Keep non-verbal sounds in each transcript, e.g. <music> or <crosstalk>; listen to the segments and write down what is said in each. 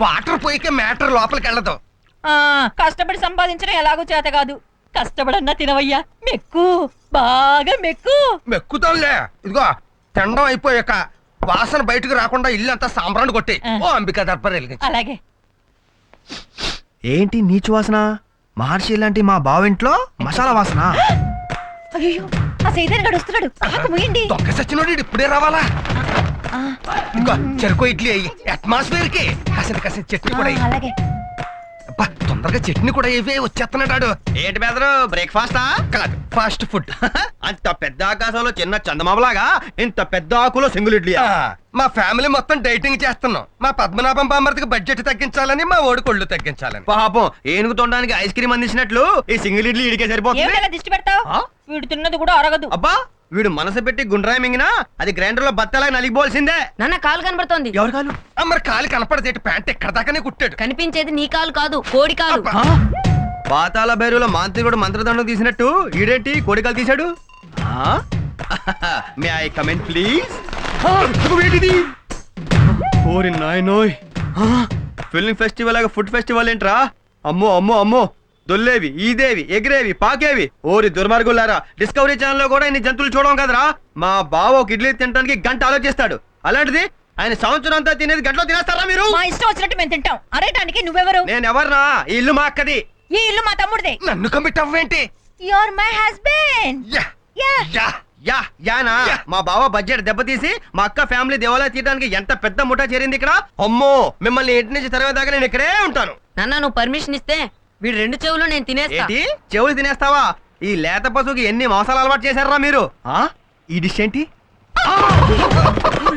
Water పోయికే matter లోపలికి వెళ్ళదు. ఆ కష్టపడి సంపాదించడం ఎలాగో చేత కాదు. కష్టపడన్నా తినవయ్యా. మెక్కు. బాగా మెక్కు. మెక్కుతాంలే ఇదిగో తిండం అయిపోయాక వాసన బయటకు రాకుండా ఇల్లు అంతా సాంబ్రాన్ని కొట్టి ఆ. ఓ అంబికా దర్బార్ వెలిగించు. అలాగే. ఏంటి నీచు వాసన? మహర్షి లాంటి మా బావింట్లో మసాలా వాసన. అయ్యో ఆ సైతాన్ గడు వస్తున్నాడు. ఆకు ముయండి దొంగ సచ్చినోడు ఈడు ఇప్పుడే రావాలా? ఆ, చెరుకు ఇడ్లీ అయ్యి అట్మాస్ఫియర్కి. కాసిన కాసిన చట్నీ కూడా అయ్యి. అలాగే. అబ్బా తొందరగా చట్నీ కూడా ఇవే వచ్చేస్తున్నాడు. ఏంటి బెదరు బ్రేక్ఫాస్టా కాదు ఫాస్ట్ ఫుడ్ అంత పెద్ద ఆకాశంలో చిన్న చందమామలాగా ఇంత పెద్ద ఆకులో సింగిల్ ఇడ్లీ మా ఫ్యామిలీ మొత్తం డైటింగ్ చేస్తున్నాం. మా పద్మనాభం బామ్మర్దికి బడ్జెట్ తగ్గించాలని మా ఓడి కొళ్ళు తగ్గించాలని. పాపం ఏనుగు తొండడానికి ఐస్ క్రీమ్ అందించినట్లు ఈ సింగిల్ ఇడ్లీ ఇడికే సరిపోతుంది. ఏమిటలా దిష్టి పెడతావు? ఆ? వీడు తిన్నది కూడా అరగదు. అబ్బా వీడు మనసు పెట్టి గుండ్రాయి మింగినా అది గ్రైండర్లో బత్తలాగా నలిగిపోవాల్సిందే. నాన్న కాలు కనబడుతోంది. ఎవరు కాదు ఆ, మరి కాలు కనపడదేటి ప్యాంట్ ఎక్కడ దాకానే కుట్టాడు? కనిపించేది నీ కాలు కాదు కోడి కాలు. పాతాల భైరులో మాంత్రికుడు మంత్రదండం తీసినట్టు ఈడేంటి కోడికలు తీశాడు? మే ఐ కమెంట్ ప్లీజ్ ఏంటిది? ఓరి నాయనోయ్. ఫిల్మ్ ఫెస్టివల్ లాగా ఫుడ్ ఫెస్టివల్ ఏంట్రా? అమ్మో అమ్మో అమ్మో. దొల్లేవి ఈదేవి ఎగిరేవి పాకేవి. ఓరి దుర్మార్గులారా డిస్కవరీ ఛానల్లో కూడా ఇన్ని జంతువులు చూడడం కదరా? మా బావ ఒక ఇడ్లీ తినడానికి గంట ఆలోచిస్తాడు. అలాంటిది ఆయన సంవత్సరం అంతా తినేది గంటలో తినేస్తారా మీరు? మా ఇష్టం వచ్చినట్టు మేము తింటాం. అరేటానికి నువ్వెవరు? నేను ఎవర్నా ఈ ఇల్లు మా అక్కది. ఈ ఇల్లు మా తమ్ముడిదే. నన్ను commit అవ్వేంటి your my husband yeah. Yeah. Yeah yeah Yana. మా బావ బడ్జెట్ దెబ్బతీసి మా అక్క ఫ్యామిలీ దేవాలయ తీయడానికి ఎంత పెద్ద ముఠా చేరింది ఇక్కడ? అమ్మో మిమ్మల్ని ఇంటి నుంచి తరవేదాకా నేను ఇక్కడే ఉంటాను. నాన్న నువ్వు పర్మిషన్ ఇస్తే వీడు రెండు చెవులు నేను తినేస్తా. ఏంటి? చెవులు తినేస్తావా? ఈ లేత పశువుకి ఎన్ని మోసాలు అలవాటు చేశారా మీరు? ఆ? ఈ డిష్ ఏంటి?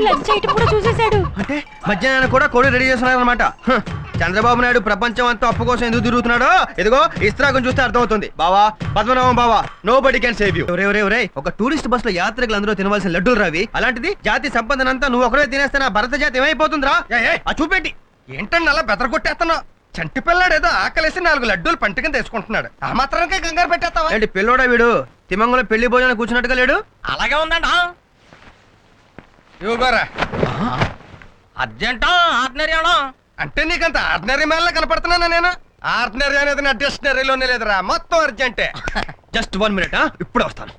లంచ్ ఐటమ్ కూడా చూసేశాడు. అంటే మధ్యాహ్నం కూడా కోడి రెడీ చేస్తున్నారనమాట చంద్రబాబు నాయుడు ప్రపంచం అంతా అప్పు కోసం ఎందుకు తిరుగుతున్నాడో? ఇదిగో ఇస్త్రాగం చూస్తే అర్థమవుతుంది. బావా పద్మనాభం బావా నో బడి కెన్ సేవ్ యూ ఒరే ఒరే ఒక టూరిస్ట్ బస్లో యాత్రికులు అందరూ తినవలసిన లడ్డూలు రవి. అలాంటిది జాతి సంపదనంతా నువ్వు ఒకరే తినేస్తే నా భరత జాతి ఏమైపోతుందిరా. ఆ చూపెట్టి. ఏంటండి అలా బెదరగొట్టేస్తున్నావు చంటి పిల్లాడు ఏదో ఆకలేసి నాలుగు లడ్డూలు పంట కింద వేసుకుంటున్నాడు. ఆ మాత్రానికే కంగారు పెట్టేస్తావా? ఏంటి పిల్లోడా వీడు? తిమంగంలో పెళ్ళి భోజనం కూర్చున్నట్టుగా లేడు? అలాగే ఉందండి ఇవ్వగోరా అర్జెంటా ఆర్డినరీ అంటే నీకంత ఆర్డినరీ మ్యాన్లా కనపడుతున్నానా నేను? ఆర్డినరీ అనేది నా డిక్షనరీలోనే లేదురా. మొత్తం అర్జెంటే. <laughs> జస్ట్ వన్ మినిట్ ఇప్పుడు వస్తాను.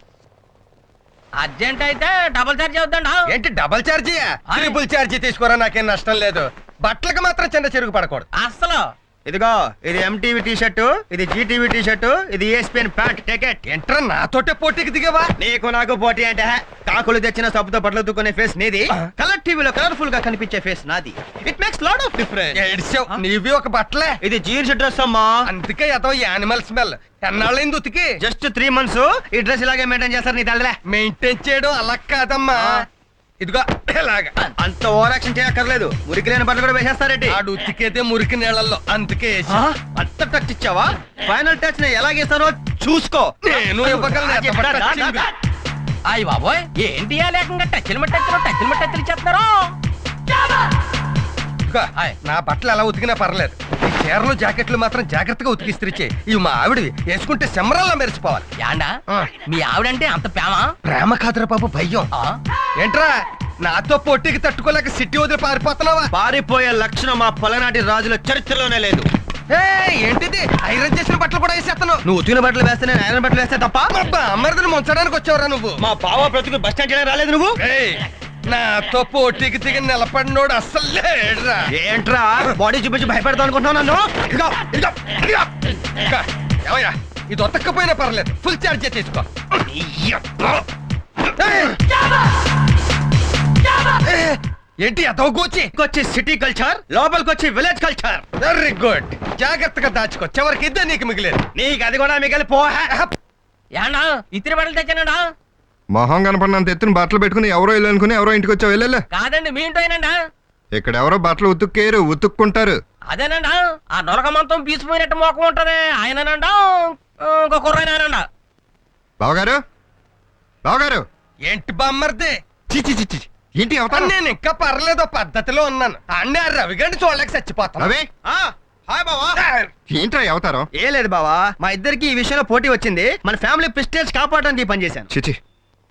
అర్జెంట్ అయితే డబుల్ చార్జ్ అవుతుందండి ఏంటి డబల్ ఛార్జీ ట్రిపుల్ ఛార్జీ తీసుకోరా నాకేం నష్టం లేదు. బట్టలకు మాత్రం చిన్న చెరుగు పడకూడదు. అస్సలు? ఇదిగో ఇది ఎంటీవీ టీ షర్టు ఇది జీటీవీ టీ షర్టు ఇది ఏఎస్పిఎన్ ప్యాంట్ టికెట్ ఏంట్రా నాతోటే పోటీకి దిగవా? నీకు నాకు పోటీ అంటే కాకులు తెచ్చిన సబ్బుతో బట్టలు తుక్కునే ఫేస్ నీది. కలర్ టీవీలో కలర్ఫుల్గా కనిపించే ఫేస్ నాది. It makes lot of difference నీవి ఒక బట్టలే. ఇది జీన్స్ డ్రెస్ అమ్మా. అందుకే ఎదో యానిమల్ స్మెల్ ఎన్నాళ్ళైంది ఉతికి? జస్ట్ త్రీ మంత్స్ ఈ డ్రెస్ ఇలాగే మెయింటైన్ చేస్తారు నీ తల్లే మెయింటైన్ చేయడం అలా కాదమ్మా. ఇదిగో ఇలాగా. అంత ఓవర్ యాక్షన్ చేయక్కర్లేదు. మురికి లేని బట్టలు కూడా వేసేస్తారేంటి? ఆడు ఉతికేదే మురికి నీళ్ళల్లో అందుకే? అంత టచ్ ఇచ్చావా? ఫైనల్ టచ్ని ఎలాగేస్తానో చూసుకో. నేను. అయ్యి బాబోయ్ ఏంటి లేకుండా టచ్లు టచ్లు టచ్లు టచ్లు ఇచ్చేస్తున్నారు ఇదిగో. నా బట్టలు ఎలా ఉతికినా పర్లేదు. ఈ చీరలు జాకెట్లు మాత్రం జాగ్రత్తగా ఉతికిస్త్రిచ్చే ఇవి మా ఆవిడవి. వేసుకుంటే సెమరల్లా మెరిసిపోవాలి. యాండా. మీ ఆవిడంటే అంత ప్రేమ? ప్రేమ కాదురా బాబు భయ్యం? ఏంట్రా నాతో పోటీకి తట్టుకోలేక సిటీ వదిలి పారిపోతున్నావా? పారిపోయే లక్షణం మా పలనాటి రాజుల చరిత్రలోనే లేదు. ఏంటిది? ఐరన్ చేసిన బట్టలు కూడా వేసేస్తాను నువ్వు ఉతికిన బట్టలు వేస్తే నేను ఐరన్ బట్టలు వేస్తే తప్ప? అమ్మరిదని ముంచడానికి వచ్చావురా నువ్వు. మా బావ బ్రతుకు బస్ స్టాండ్ చేయడానికి రాలేదు నువ్వు? నాతో పోటీకి దిగి నిలబడినోడు అస్సలు లేడురా. ఏంట్రా? బాడీ చూపించి భయపెడతావు అనుకుంటున్నావు నన్ను? ఇదిగో, ఇదిగో, ఇదిగో. ఇంకా, ఏమయ్యా? ఇది ఉతక్కపోయినా పర్లేదు. ఫుల్ ఛార్జ్ ఏయ్! ఏయ్, ఏంటి ఎదవ గోచి? వచ్చి సిటీ కల్చర్ లోపలికి వచ్చి విలేజ్ కల్చర్. వెరీ గుడ్ జాగ్రత్తగా దాచుకో. చివరికి ఇద్దరు నీకు మిగిలేదు. నీకు అది కూడా మిగిలి పో యాండా ఇతర బట్టలు తెచ్చానండా? మొహం కనపడినంత ఎత్తున బట్టలు పెట్టుకుని ఎవరో ఇల్లు అనుకుని ఎవరో ఇంటికి వచ్చావు. వెళ్ళలే కాదండి మీ ఇంటో ఇక్కడ ఎవరో బట్టలు ఉతుక్కేరు ఉతుక్కుంటారు. అదేనండా? ఆ నొలక మొత్తం పీసిపోయినట్టు మొఖం ఉంటది. ఆయననండా? ఇంకో కుర్రాయనండా బావగారు? బావగారు? ఏంటి బామ్మర్ది? చిచి చిచి ఏంటి అవతారం? నేను ఇంకా పర్లేదు పద్ధతిలో ఉన్నాను. అన్నీ ఆ రవిగండి చూడలేక చచ్చిపోతాను. అవే హాయ్ బావా. ఏంట్రా ఈ అవతారం? ఏ లేదు బావా మా ఇద్దరికి ఈ విషయంలో పోటీ వచ్చింది. మన ఫ్యామిలీ ప్రెస్టేజ్ కాపాడడానికి ఈ పని చేశాను. చిచి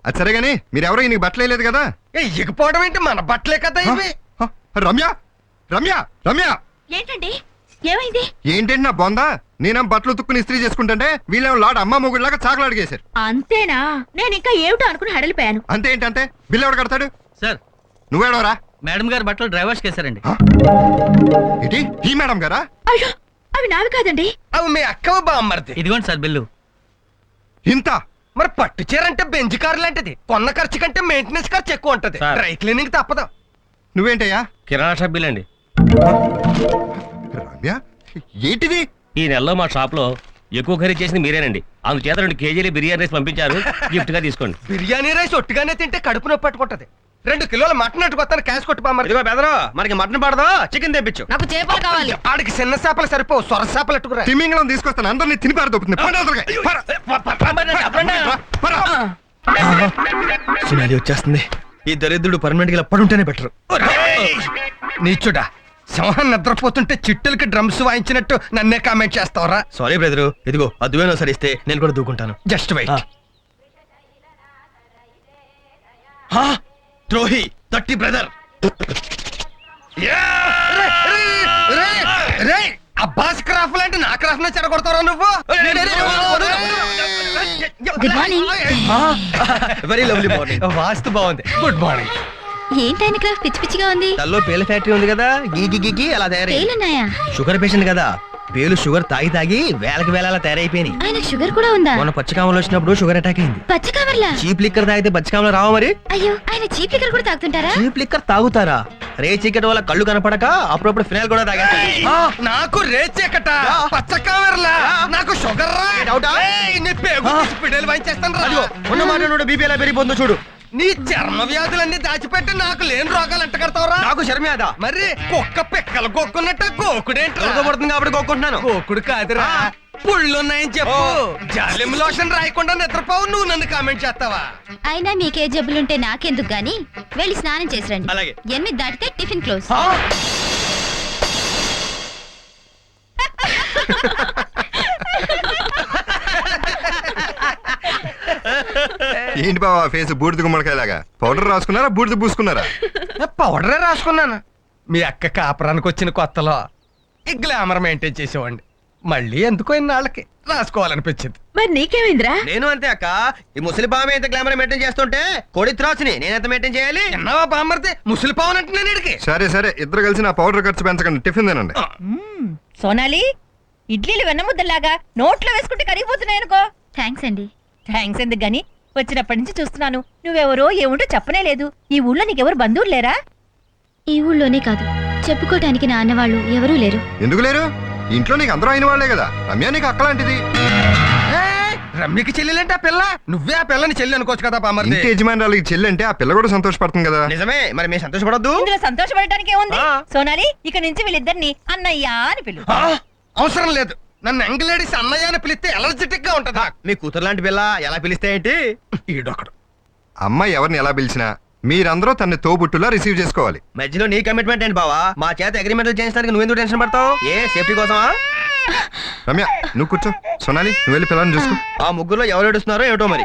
అది సరే గానీ మీరెవరో ఈయనకి బట్టలు వేయలేదు కదా? ఏ, ఇగిపోవడం ఏంటి? మన బట్టలే కదా? ఇవి. హ? రమ్య రమ్య రమ్య. ఏంటండి? ఏమైంది? ఏంటంటే నా బొందా? నేనేం బట్టలు తుక్కుని ఇస్త్రీ చేసుకుంటుంటే వీళ్ళేమో లాడ్ అమ్మ మొగుడిలాగా చాకలు అడిగేశారు. అంతేనా? నేను ఇంకా ఏమిటో అనుకుని హడలిపోయాను. అంతే ఏంటంతే బిల్లు ఎవడు కడతాడు? సార్. నువ్వేడవరా మేడం గారు బట్టలు డ్రైవర్స్ కేసారండి ఏంటి? ఈ మేడం గారా? అయ్యో అవి నావి కాదండి. అవి మీ అక్కవ బామ్మర్ది. ఇదిగోండి సార్ బిల్లు. ఇంత? మరి పట్టు చీర అంటే బెంజ్ కార్ లాంటిది. కొన్న ఖర్చు కంటే మెయింటెనెన్స్ ఖర్చు ఎక్కువ ఉంటది. సార్. డ్రై క్లీనింగ్ తప్పదు. నువ్వేంటయ్యా? కిరాణా షాప్ బిల్ అండి రమ్య ఏంటిది? ఈ నెలలో మా షాప్లో ఎక్కువ ఖరీదు చేసింది మీరేనండి. అందుచేత రెండు కేజీలు బిర్యానీ రైస్ పంపించారు. <laughs> గిఫ్ట్గా తీసుకోండి. బిర్యానీ రైస్ ఒట్టుగానే తింటే కడుపు నొప్పి పట్టుకుంటది. రెండు కిలోల మటన్ అట్టుకొస్తాను క్యాష్ కొట్టు ఇదిగో బెదరు మనకి మటన్ పడదు? చికెన్ తెప్పించు. నాకు చేపలు కావాలి. ఆడికి చిన్న చేపలు సరిపోవు సొర చేపలు అట్టుకురా తిమింగళం తీసుకొస్తాను అందరినీ తిని పారదొప్పుతుంది సునాలి వచ్చేస్తుంది. ఈ దరిద్రుడు పర్మనెంట్గా పడుంటేనే బెటర్. నీచుడా సింహం నిద్రపోతుంటే చిట్టులకి డ్రమ్స్ వాయించినట్టు నన్నే కామెంట్ చేస్తావరా. సారీ బ్రదరు ఇదిగో అద్దువేనో సరిస్తే నేను కూడా దూకుంటాను. Just wait. ద్రోహి తట్టి బ్రదర్. అబ్బాస్ క్రాఫ్ లాంటి నా క్రాఫ్ట్ నే చెడగొడతారా నువ్వు? Good morning. Very lovely morning వాస్తు బాగుంది. గుడ్ మార్నింగ్ ఏంటైన క్రాఫ్ట్ పిచ్చి పిచ్చిగా ఉంది. తల్లో పేల ఫ్యాక్టరీ ఉంది కదా. గీ గీ గీ గీ అలా తయారై పేలున్నాయా? షుగర్ పేషెంట్ కదా. పేలు షుగర్ తాగి తాగి వేలకి వేల అలా తయారైపోయినాయి. ఆయనకు షుగర్ కూడా ఉందా? మొన్న పచ్చకామలు వచ్చినప్పుడు షుగర్ అటాక్ అయింది. పచ్చ కవర్లా చీప్ లిక్కర్ తాగితే పచ్చకామలు రావా మరి? అయ్యో ఆయన చీప్ లిక్కర్ కూడా తాగుతుంటారా? చీప్ లిక్కర్ తాగుతారా? రే చీకటి వల్ల కళ్ళు కనపడక అప్పుడప్పుడు ఫినాల్ కూడా తాగేస్తారు నాకు రేచెక్కట పచ్చ కావర్లా నాకు షుగర్ రా డౌటా? ఏయ్, నీ పేగు పిడేలు వాయించేస్తాను రా ఉన్న మాట బీపీ ఎలా పెరిగిపోతుందో చూడు. నీ చర్మ వ్యాధులన్నీ దాచిపెట్టి నాకు లేని రోగాలు అంట కడతావురా? నాకు శర్మేద మరి కుక్క పిక్కలు గోక్కున్నట్టు గోకుడేంట్రా? పడుతుంది కాబట్టి కోరుకుంటున్నాను గోకుడు కాదురా. పుళ్ళున్నాయని చెప్పు. జాలిం లోషన్ రాయకుండా నిద్రపోవు నువ్వు నన్ను కామెంట్ చేస్తావా? అయినా మీకే జబ్బులుంటే నాకెందుకు గాని? వెళ్ళి స్నానం చేసి రండి అలాగే. ఎనిమిది దాటితే టిఫిన్ క్లోజ్. <laughs> ఏంటి బావా ఫేస్ బూడిద గుమ్మడికాయలాగా? పౌడర్ రాసుకున్నారా బూడిద పూసుకున్నారా? పౌడరే రాసుకున్నాను. మీ అక్క కాపురానికి వచ్చిన కొత్తలో ఈ గ్లామర్ మెయింటైన్ చేసేవాడిని. మళ్ళీ ఎందుకో ఇన్నాళ్ళకి రాసుకోవాలనిపించింది. మరి నీకేమైందిరా? నేను అంతే అక్క. ఈ ముసలి బామ్మ ఎంత గ్లామర్ మెయింటైన్ చేస్తుంటే కోడి త్రాసుని నేను ఎంత మెయింటైన్ చేయాలి? ఎన్నావా బామ్మర్ది? ముసలి పావన్ అంటే నేను ఇడికి సరే సరే ఇద్దరు కలిసి నా పౌడర్ ఖర్చు పెంచకండి. టిఫిన్ తినండి. సోనాలి ఇడ్లీలు వెన్నముద్దలాగా నోట్లో వేసుకుంటే కరిగిపోతున్నాయి అనుకో థ్యాంక్స్ అండి. థ్యాంక్స్ ఎందుకు గాని? వచ్చినప్పటి నుంచి చూస్తున్నాను. నువ్వెవరో ఏముంటో చెప్పనే లేదు. ఈ ఊళ్ళో నీకెవరు బంధువులు లేరా? ఈ ఊళ్ళోనే కాదు. చెప్పుకోవటానికి నా అన్నవాళ్ళు ఎవరూ లేరు. ఎందుకు లేరు? ఇంట్లో నీకు అందరూ అయిన వాళ్ళే కదా. రమ్య నీకు అక్కలాంటిది ఏయ్, రమ్యకి చెల్లెలంటే ఆ పిల్ల? నువ్వే ఆ పిల్లని చెల్లి అనుకోవచ్చు కదా బామ్మర్ది ఇంటి యజమానురాలకి చెల్లి అంటే ఆ పిల్ల కూడా సంతోషపడుతుంది కదా. నిజమే మరి మేము సంతోషపడద్దు. ఇందులో సంతోషపడటానికి ఏముంది ఆ. సోనాలి ఇక నుంచి వీళ్ళిద్దరిని అన్నయ్య అని పిలు ఆ, అవసరం లేదు. నన్ను ఎంగలేడీస్ అన్నయ్య అని పిలిస్తే ఎలర్జెటిక్గా ఉంటదా మీ కూతురు లాంటి పిల్ల ఎలా పిలిస్తే ఏంటి? ఈడొకడు. అమ్మాయి ఎవరిని ఎలా పిలిచినా మీరందరూ తన్ని తోబుట్టులా రిసీవ్ చేసుకోవాలి. మధ్యలో నీ కమిట్మెంట్ ఏంటి బావా? మా చేత అగ్రిమెంట్ చేయించడానికి నువ్వెందుకు టెన్షన్ పడతావు? ఏ సేఫ్టీ కోసమా? రమ్య నువ్వు కూర్చో. సొనాలి నువ్వు వెళ్ళి పిల్లని చూసుకో. ఆ ముగ్గురులో ఎవరు ఏడుస్తున్నారో ఏటో మరి.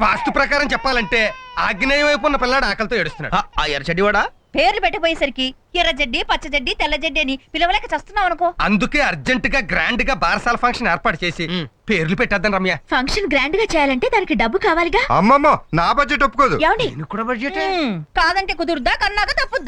వాస్తు ప్రకారం చెప్పాలంటే ఆగ్నేయ వైపు ఉన్న పిల్లాడు ఆకలితో ఏడుస్తున్నాడు. ఆ, ఎర్ర పేర్లు పెట్టిపోయేసరికి ఎర్ర జడ్డి పచ్చ జడ్డి తెల్ల జడ్డి అని పిలవలేక చస్తున్నావు అనుకో. అందుకే అర్జెంట్గా గ్రాండ్గా బారసాల ఫంక్షన్ ఏర్పాటు చేసి. పేర్లు పెట్టేద్దాం రమ్య. ఫంక్షన్ గ్రాండ్గా చేయాలంటే దానికి డబ్బు కావాలిగా? అమ్మమ్మ నా బడ్జెట్ ఒప్పుకోదు. ఏమండి? నేను కూడా బడ్జెట్ కాదంటే కుదురుద్దా కన్నాక తప్పుద్దా?